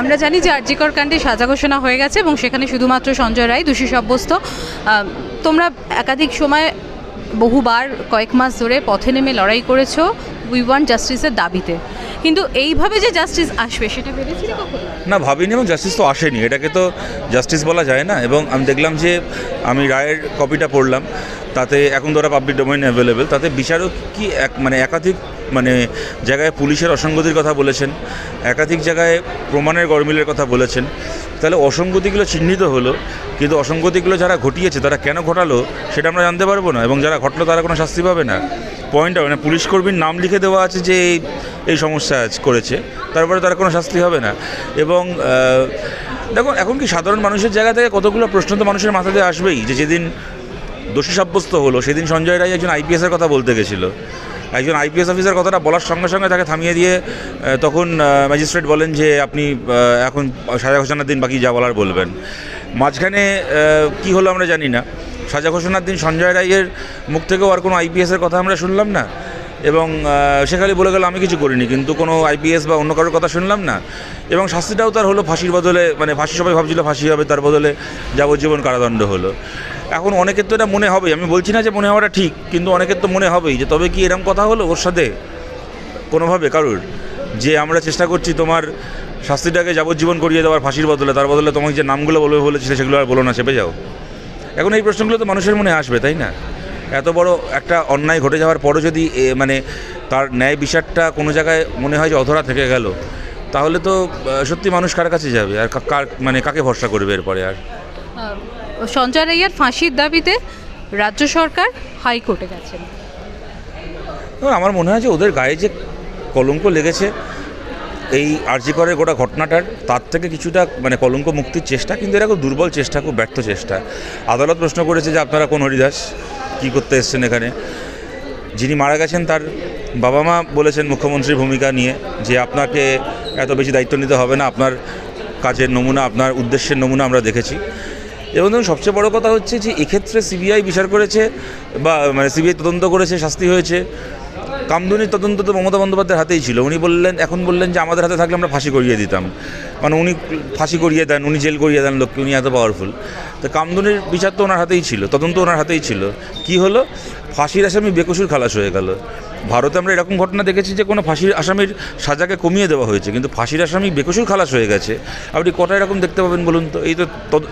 আমরা জানি যে আরজিকর কাণ্ডে সাজা ঘোষণা হয়ে গেছে এবং সেখানে শুধুমাত্র সঞ্জয় রায়, দোষী সাব্যস্ত। তোমরা একাধিক সময় বহুবার কয়েক মাস ধরে পথে নেমে লড়াই করেছ উই ওয়ান্ট জাস্টিসের দাবিতে। কিন্তু এইভাবে যে জাস্টিস আসবে, সেটা ভেবেছিলে না, ভাবিনি এবং জাস্টিস তো আসেনি। এটাকে তো জাস্টিস বলা যায় না এবং আমি দেখলাম যে আমি রায়ের কপিটা পড়লাম, তাতে এখন ওরা পাবলিক ডোমেইন অ্যাভেলেবেল তাতে বিচারক কি এক মানে একাধিক মানে জায়গায় পুলিশের অসঙ্গতির কথা বলেছেন, একাধিক জায়গায় প্রমাণের গরমিলের কথা বলেছেন। তাহলে অসঙ্গতিগুলো চিহ্নিত হলো, কিন্তু অসঙ্গতিগুলো যারা ঘটিয়েছে, তারা কেন ঘটালো, সেটা আমরা জানতে পারব না এবং যারা ঘটলো, তারা কোনো শাস্তি পাবে না। পয়েন্টটা মানে পুলিশ কর্মীর নাম লিখে দেওয়া আছে যে এই সমস্যা আজ করেছে। তারপরে তার কোনো শাস্তি হবে না। এবং আহ, দেখো এখন কি সাধারণ মানুষের জায়গা থেকে কতগুলো প্রশ্ন তো মানুষের মাথাতে আসবেই যে যেদিন দোষী সাব্যস্ত হলো সেদিন সঞ্জয় রায় একজন আইপিএসের কথা বলতে গেছিল। একজন আইপিএস অফিসার কথাটা বলার সঙ্গে সঙ্গে তাকে থামিয়ে দিয়ে তখন ম্যাজিস্ট্রেট বলেন যে আপনি এখন সাজা ঘোষণার দিন বাকি যা বলার বলবেন। মাঝখানে কি হলো আমরা জানি না। সাজা ঘোষণার দিন সঞ্জয় রায়ের মুখ থেকেও আর কোনো আইপিএসের কথা আমরা শুনলাম না। এবং সে খালি বলে গেল, আমি কিছু করিনি। কিন্তু কোনো আইপিএস বা অন্য কারোর কথা শুনলাম না। এবং শাস্তিটাও তার হলো ফাঁসির বদলে মানে ফাঁসি সবাই ভাবছিল ফাঁসি হবে, তার বদলে যাবজ্জীবন কারাদণ্ড হলো। এখন অনেকের তো এটা মনে হবেই। আমি বলছি না যে মনে হওয়াটা ঠিক, কিন্তু অনেকের তো মনে হবেই যে তবে কি এরম কথা হলো ওর সাথে? কোনোভাবে, কারোর? যে আমরা চেষ্টা করছি তোমার শাস্তিটাকে যাবজ্জীবন করিয়ে দেওয়ার, ফাঁসির বদলে, তার বদলে তোমাকে যে নামগুলো বলবে বলেছিলে, সেগুলো আর বলো না, চেপে যাও। এখন এই প্রশ্নগুলো তো মানুষের মনে আসবে, তাই না? এত বড় একটা অন্যায় ঘটে যাওয়ার পরও যদি মানে তার ন্যায় বিচারটা কোনো জায়গায় মনে হয় যে অধরা থেকে গেল তাহলে তো সত্যি মানুষ কার কাছে যাবে? আর কার মানে কাকে ভরসা করবে এরপরে আর? সঞ্জয় রাইয়ার ফাঁসির দাবিতে রাজ্য সরকার হাইকোর্টে গেছেন। আমার মনে হয় যে ওদের গায়ে যে কলঙ্ক লেগেছে এই আর্যিকরের গোটা ঘটনাটার তার থেকে কিছুটা মানে কলঙ্ক মুক্তির চেষ্টা কিন্তু এরা খুব দুর্বল চেষ্টা খুব ব্যর্থ চেষ্টা। আদালত প্রশ্ন করেছে যে আপনারা কোন হরিদাস? কী করতে এসছেন এখানে? যিনি মারা গেছেন তার বাবা মা বলেছেন মুখ্যমন্ত্রীর ভূমিকা নিয়ে যে আপনাকে এত বেশি দায়িত্ব নিতে হবে না, আপনার কাজের নমুনা, আপনার উদ্দেশ্যের নমুনা আমরা দেখেছি। এবং ধরুন সবচেয়ে বড় কথা হচ্ছে যে এক্ষেত্রে সিবিআই বিচার করেছে বা মানে সিবিআই তদন্ত করেছে, শাস্তি হয়েছে কামদুনির তদন্ত তো মমতা বন্দ্যোপাধ্যায়ের হাতেই ছিল। উনি বললেন, এখন বললেন যে আমাদের হাতে থাকলে আমরা ফাঁসি করিয়ে দিতাম। মানে উনি ফাঁসি করিয়ে দেন, উনি জেল করিয়ে দেন লোককে, উনি এত পাওয়ারফুল তো কামদুনির বিচার তো ওনার হাতেই ছিল, তদন্ত ওনার হাতেই ছিল। কি হলো? ফাঁসির আসামি বেকসুর খালাস হয়ে গেল। ভারতে আমরা এরকম ঘটনা দেখেছি যে কোনো ফাঁসির আসামির সাজাকে কমিয়ে দেওয়া হয়েছে, কিন্তু ফাঁসির আসামি বেকসুর খালাস হয়ে গেছে। আপনি কটা এরকম দেখতে পাবেন বলুন তো? এই তো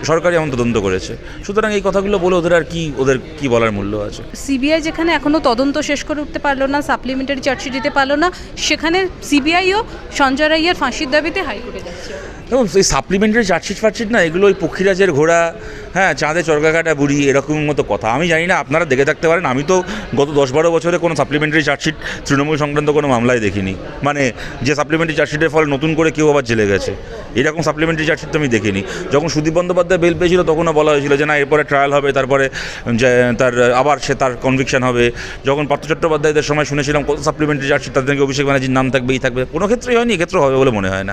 সরকারই এমন তদন্ত করেছে। সুতরাং এই কথাগুলো বলে ওদের আর কি, ওদের কি বলার মূল্য আছে? সিবিআই যেখানে এখনও তদন্ত শেষ করে উঠতে পারল না, সাপ্লিমেন্টারি চার্জশিট দিতে পারল না, সেখানে সিবিআইও সঞ্জয় রাইয়ার ফাঁসির দাবিতে হাইকোর্টে যাচ্ছে। এবং এই সাপ্লিমেন্টারি চার্জশিট ফার্জশিট না, এগুলো ওই পক্ষীরাজের ঘোড়া হ্যাঁ চাঁদে চরকাকাটা বুড়ি, এরকম মতো কথা। আমি জানি না, আপনারা দেখে থাকতে পারেন, আমি তো গত দশ বারো বছরে কোনো সাপ্লিমেন্টারি চার্জশিট তৃণমূল সংক্রান্ত কোনো মামলায় দেখিনি। মানে যে সাপ্লিমেন্টারি চার্জশিটের ফলে নতুন করে কেউ আবার জেলে গেছে, এরকম সাপ্লিমেন্টারি চার্জশিট তো আমি দেখিনি। যখন সুদীপ বন্দ্যোপাধ্যায় বেল পেয়েছিল, তখনও বলা হয়েছিল যে, না, এরপরে ট্রায়াল হবে, তারপরে তার, আবার সে, তার কনভিকশন হবে। যখন পার্থ চট্টোপাধ্যায়দের সময় শুনেছিলাম, কত সাপ্লিমেন্টারি চার্জশিট তাদেরকে অভিষেক ব্যানার্জির নাম থাকবে এই থাকবে। কোনো ক্ষেত্রেই হয়নি এক্ষেত্রে হবে বলে মনে হয় না।